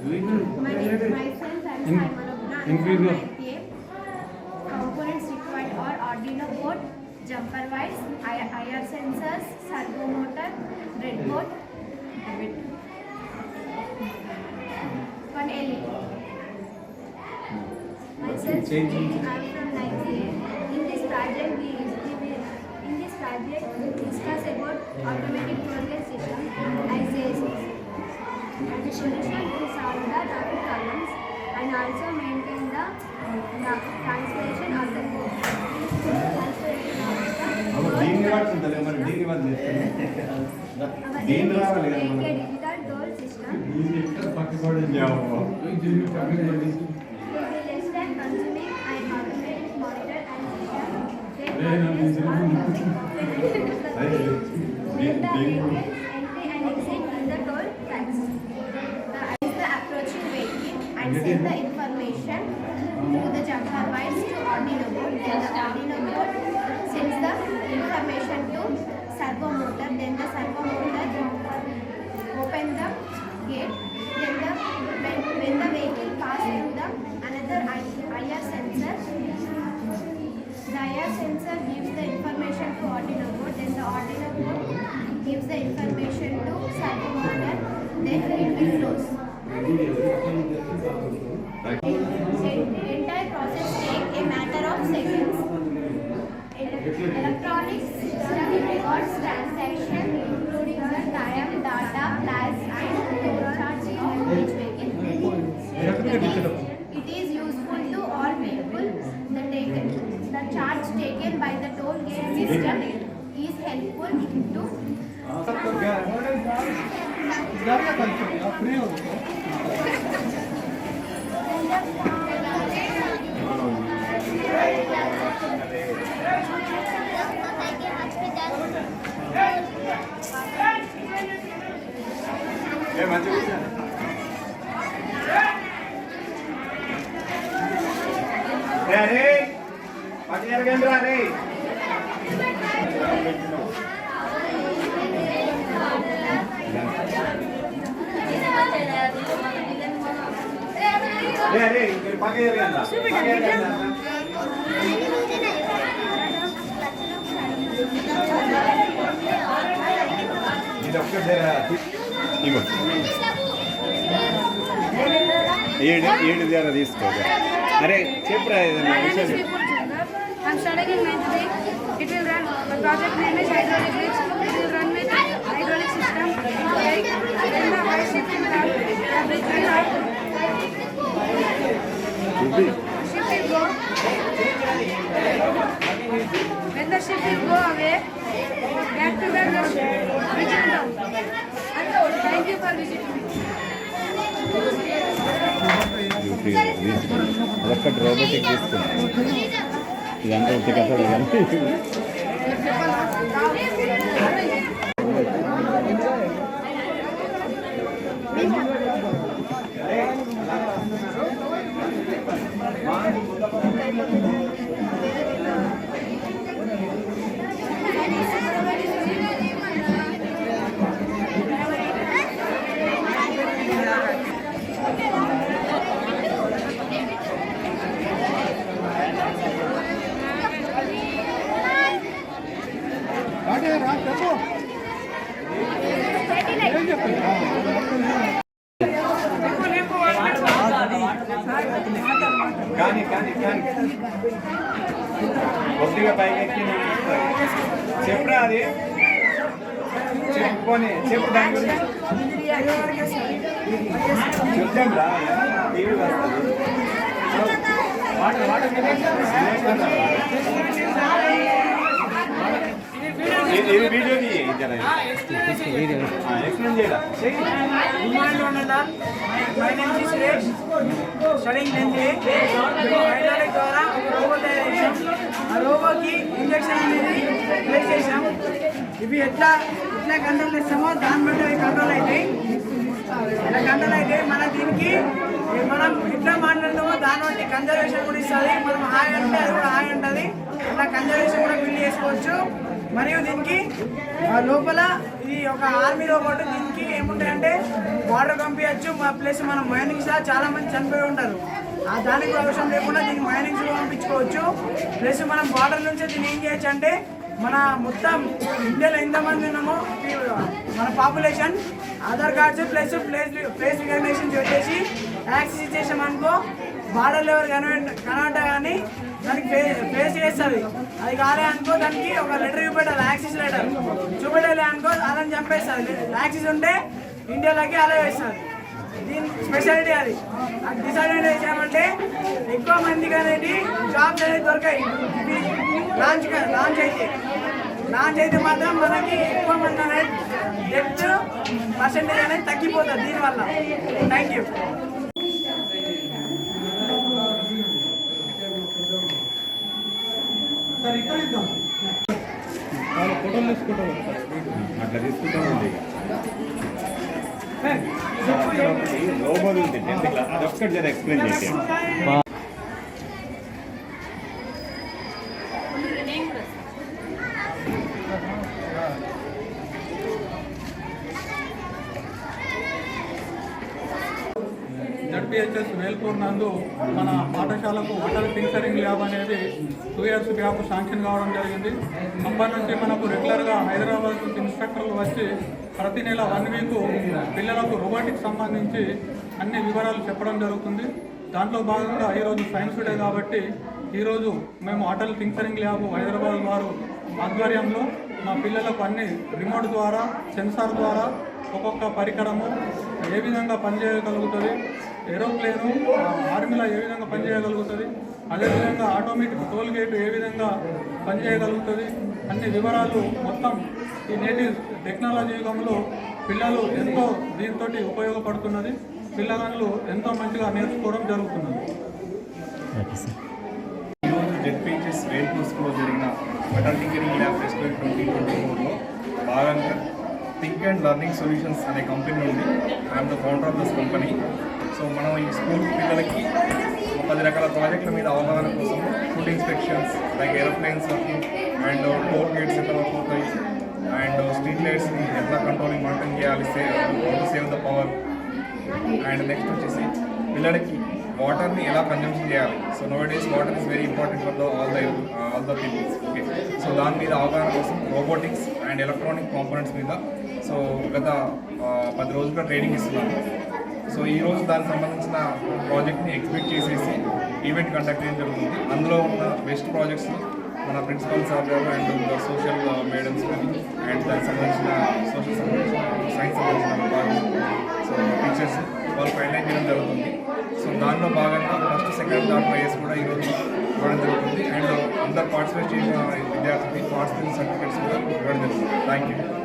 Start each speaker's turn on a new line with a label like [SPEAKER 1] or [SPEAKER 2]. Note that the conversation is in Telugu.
[SPEAKER 1] My name, myself, I'm
[SPEAKER 2] In-
[SPEAKER 1] Simon Obna. I'm
[SPEAKER 2] increase
[SPEAKER 1] from
[SPEAKER 2] your-
[SPEAKER 1] IPA. Components required are Arduino board, jumper wires, I- IR sensors, servo motor, breadboard, one LED. Myself,
[SPEAKER 2] Change.
[SPEAKER 1] I'm from 9th In this project, we we will in this project we discuss about automatic progress system ICS and the solution to solve the traffic problems and also maintain the, the translation of the the
[SPEAKER 2] దీన్ని పడుతుంది మరి దీన్ని వాళ్ళు చేస్తాను దీన్ని
[SPEAKER 1] is
[SPEAKER 2] రావాలి కదా మనం.
[SPEAKER 1] digital toll system
[SPEAKER 2] దీన్ని ఎక్కడ పక్కకు పడింది దీన్ని పక్కకు పడింది
[SPEAKER 1] will be less than consuming and automatic monitor and system. Then
[SPEAKER 2] Hey, no,
[SPEAKER 1] progress
[SPEAKER 2] this is-
[SPEAKER 1] or
[SPEAKER 2] Hey,
[SPEAKER 1] when
[SPEAKER 2] దీన్ని-
[SPEAKER 1] the
[SPEAKER 2] దీన్ని-
[SPEAKER 1] vehicles entry and exit in the toll tax. The is the approaching vehicle and send the information to the jumper wires to Audi board. Then the Audi board sends the information to servo motor. Then the servo motor open the gate. taken by the toll gate system is helpful to
[SPEAKER 2] Yeah, man, ఏడు ఏడు దగ్గర తీసుకో అరే చెప్పురా ఏదైనా
[SPEAKER 3] My name is
[SPEAKER 2] విషయం అదొక్కటి రోబోటిక్ తీసుకున్నాను ఇదంతా ఉత్తి కథలు కానీ కానీ కానీ కానీ కొద్దిగా పైకి ఎక్కి నేను చెప్తాను. చెప్పురా అది చెప్పుకొని చెప్పు దాని గురించి చెప్తాం రా టీవీ వస్తుంది వాటర్ వాటర్ ఇది ఇది వీడియో ఎక్స్ప్లెయిన్ చేయరా
[SPEAKER 4] Good morning, Ananda. My name is Suresh. Studying 10th grade. Hydraulic ద్వారా ఒక రోబో తయారు చేసాం ఆ రోబోకి ఇంజక్షన్ అనేది ప్లేస్ చేసాం ఇవి ఎట్లా ఎట్లా కంట్రోల్ చేస్తామో దాన్ని బట్టి అవి కంట్రోల్ అవుతాయి. ఇలా కంట్రోల్ అయితే మన దీనికి మనం ఎట్లా మాట్లాడతామో దాన్ని బట్టి కన్జర్వేషన్ కూడా ఇస్తుంది. మనం హాయ్ అంటే అది కూడా హాయ్ ఉంటుంది అట్లా కన్జర్వేషన్ కూడా బిల్డ్ చేసుకోవచ్చు. మరియు దీనికి ఆ లోపల ఇది ఒక ఆర్మీ రోబోట్ దీనికి ఏముంటాయంటే వాటర్ పంపించచ్చు ప్లస్ మనం మైనింగ్స్ చాలా మంది చనిపోయి ఉంటారు. ఆ దానికి అవసరం లేకుండా దీన్ని మైనింగ్స్ పంపించుకోవచ్చు. ప్లస్ మనం వాటర్ నుంచి దీన్ని ఏం చేయొచ్చు అంటే మన మొత్తం ఇండియాలో ఎంతమంది ఉన్నామో మన population Aadhaar cards plus place place recognition చేసేసి యాక్సెస్ చేసామనుకో అనుకో బార్డర్లు ఎవరు కనబడి కనబడ్డా కానీ దానికి ఫేస్ చేస్తుంది. అది కాలే అనుకో దానికి ఒక లెటర్ చూపెట్టాలి యాక్సిస్ లెటర్ చూపెట్టాలి అనుకో అదని చంపేస్తుంది. యాక్సిస్ ఉంటే ఇండియాలోకి అలా వేస్తుంది దీని స్పెషాలిటీ అది. డిసడ్వాంటేజ్ ఏమంటే ఎక్కువ మందికి అనేది జాబ్స్ అనేది దొరకాయి. లాంచ్ లాంచ్ అయితే. లాంచ్ అయితే మాత్రం మనకి ఎక్కువ మంది అనేది డెత్ పర్సెంటేజ్ అనేది తగ్గిపోతుంది దీనివల్ల. థ్యాంక్ యూ
[SPEAKER 2] అట్లా తీసుకుంటా ఉంది లోబల్ ఉంది టెన్త్ క్లాస్. అదొక్కటి జర ఎక్స్ప్లెయిన్ చేసి
[SPEAKER 5] ఎంపీహెచ్ఎస్ వేల్పూర్ నందు మన పాఠశాలకు అటల్ టింకరింగ్ ల్యాబ్ అనేది టూ ఇయర్స్ గ్యాప్ శాంక్షన్ కావడం జరిగింది. అప్పటి నుంచి మనకు రెగ్యులర్గా హైదరాబాద్ నుంచి ఇన్స్ట్రక్టర్లు వచ్చి ప్రతి నెల వన్ వీక్ పిల్లలకు రోబోటిక్స్ సంబంధించి అన్ని వివరాలు చెప్పడం జరుగుతుంది. దాంట్లో భాగంగా ఈరోజు సైన్స్ డే కాబట్టి ఈరోజు మేము అటల్ థింకరింగ్ ల్యాబ్ హైదరాబాద్ వారు ఆధ్వర్యంలో మా పిల్లలకు అన్ని రిమోట్ ద్వారా సెన్సార్ ద్వారా ఒక్కొక్క పరికరము ఏ విధంగా పనిచేయగలుగుతుంది ఏరోప్లేను ఆర్మీలో ఏ విధంగా పనిచేయగలుగుతుంది? అదేవిధంగా ఆటోమేటిక్ టోల్ గేట్ ఏ విధంగా పనిచేయగలుగుతుంది? అన్ని వివరాలు మొత్తం ఈ నేటి టెక్నాలజీ యుగంలో పిల్లలు ఎంతో దీంతో ఉపయోగపడుతున్నది. పిల్లగాళ్ళు ఎంతో మంచిగా నేర్చుకోవడం జరుగుతున్నది.
[SPEAKER 6] ఈరోజు జెడ్పీహెచ్ఎస్ వేల్పూర్ స్కూల్లో జరిగిన metal tinkering lab festival twenty twenty ఫోర్లో భాగంగా థింక్ అండ్ లెర్నింగ్ సొల్యూషన్స్ అనే కంపెనీ ఉంది. I'm the founder of this company. So మనం ఈ స్కూల్ పిల్లలకి పది రకాల ప్రాజెక్టుల మీద అవగాహన కోసం food inspections like aeroplanes and toll gates ఎట్లా వర్క్ అవుతాయి అండ్ స్ట్రీట్ లైట్స్ని ఎట్లా కంట్రోలింగ్ మెయింటైన్ చేయాలి? Save save the power and next వచ్చేసి పిల్లలకి వాటర్ని ఎలా కన్జంప్షన్ చేయాలి? So nowadays water is very important for the all the all the peoples okay so దాని మీద అవగాహన కోసం రోబోటిక్స్ అండ్ ఎలక్ట్రానిక్ కాంపోనెంట్స్ మీద సో గత uh, పది రోజులుగా ట్రైనింగ్ ఇస్తున్నాను సో ఈ రోజు దానికి సంబంధించిన ప్రాజెక్ట్ని ఎగ్జిబిట్ చేసేసి ఈవెంట్ కండక్ట్ చేయడం జరుగుతుంది. అందులో ఉన్న బెస్ట్ ప్రాజెక్ట్స్ని మన ప్రిన్సిపల్ సార్ గారు అండ్ సోషల్ uh, మేడమ్స్ కానీ అండ్ దానికి సంబంధించిన సోషల్ సంబంధించిన సైన్స్ సంబంధించిన విభాగం సో టీచర్స్ వాళ్ళు ఫైనలైజ్ చేయడం జరుగుతుంది. సో దానిలో భాగంగా ఫస్ట్ సెకండ్ థర్డ్ ప్రైజెస్ కూడా ఈరోజు ఇవ్వడం జరుగుతుంది. అండ్ అందరు పార్టిసిపేట్ చేసిన విద్యార్థులకి పార్టిసిపేషన్ సర్టిఫికేట్స్ కూడా ఇవ్వడం జరుగుతుంది. Thank you